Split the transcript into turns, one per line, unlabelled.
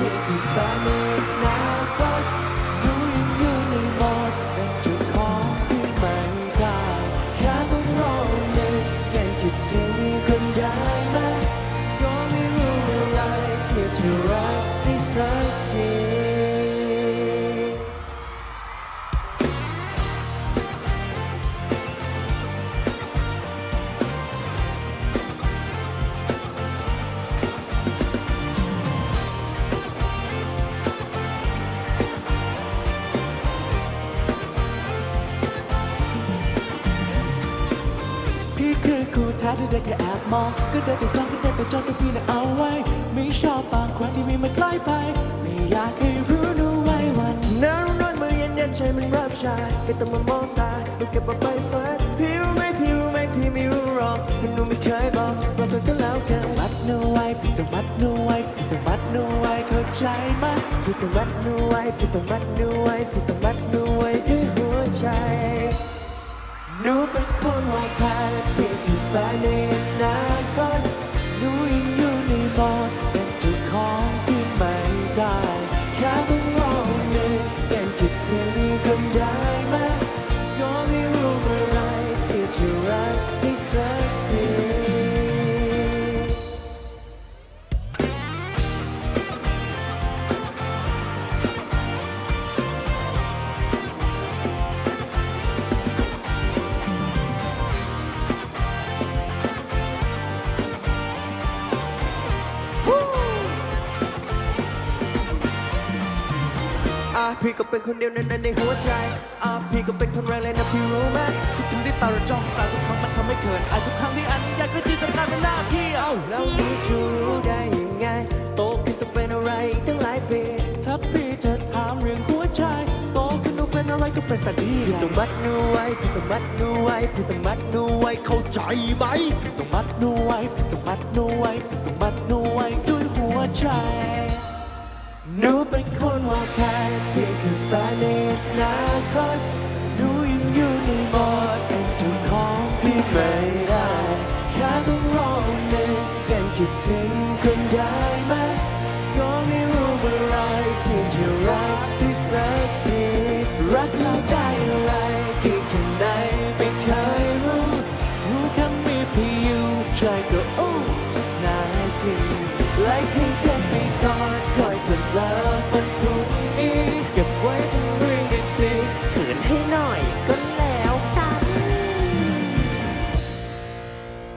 พีย พี่คือครูแท้ที่ได้แค่แอบมอง ก็ได้แต่จ้องก็ได้แต่จ้องตัวพี่น่ะเอาไว้ ไม่ชอบบางคนที่มีมันใกล้ไป ไม่อยากให้รู้รู้ไว้วันน้าร้อนมือเย็นเย็นใจมันรับชายไม่ต้องมามองตาไม่เก็บเอาไปฝันพี่รู้ไหมพี่รู้ไหมพี่ไม่รู้หรอกพี่หนูไม่เคยบอกบอกเธอก็แล้วกันมัดหนูไว้พี่ต้องมัดหนูไว้พี่ต้องมัดหนูไว้เข้าใจไหมพี่ต้องมัดหนูไว้พี่ต้องมัดหนูไว้พี่ต้องมัดหนูไว้ด้วยหัวใจหนูเป็นคนวางแผนเพีย งแพี่ก็เป็นคนเดียวนั้นในหัวใจอะพี่ก็เป็นคนแรกเลยนะพี่รู้ไหม
ทุกครั้งที่ตาเราจ้องตาทุกครั้งมันทำให้เขินอายทุกครั้งที่อันอยากจะจินตนาการเป็นหน้าพี่เอ้า
แล้วนี่จะรู้ได้ยังไง โตขึ้นต้องเป็นอะไรตั้งหลายปี
ถ้าพี่จะถามเรื่องหัวใจโตขึ้นต้องเป็นอะไรก็เป็นแต่ดี
พี่ต้องมัดหนูไว้พี่ต้องมัดหนูไว้พี่ต้องมัดหนูไว้เข้าใจไหม
ต้องมัดหนูไว้ต้องมัดหนูไว้ต้องมัดหนูไว้ด้วยหัวใจ
ไม่ได้ แค่ต้องรอหนึ่งเป็นคิดถึง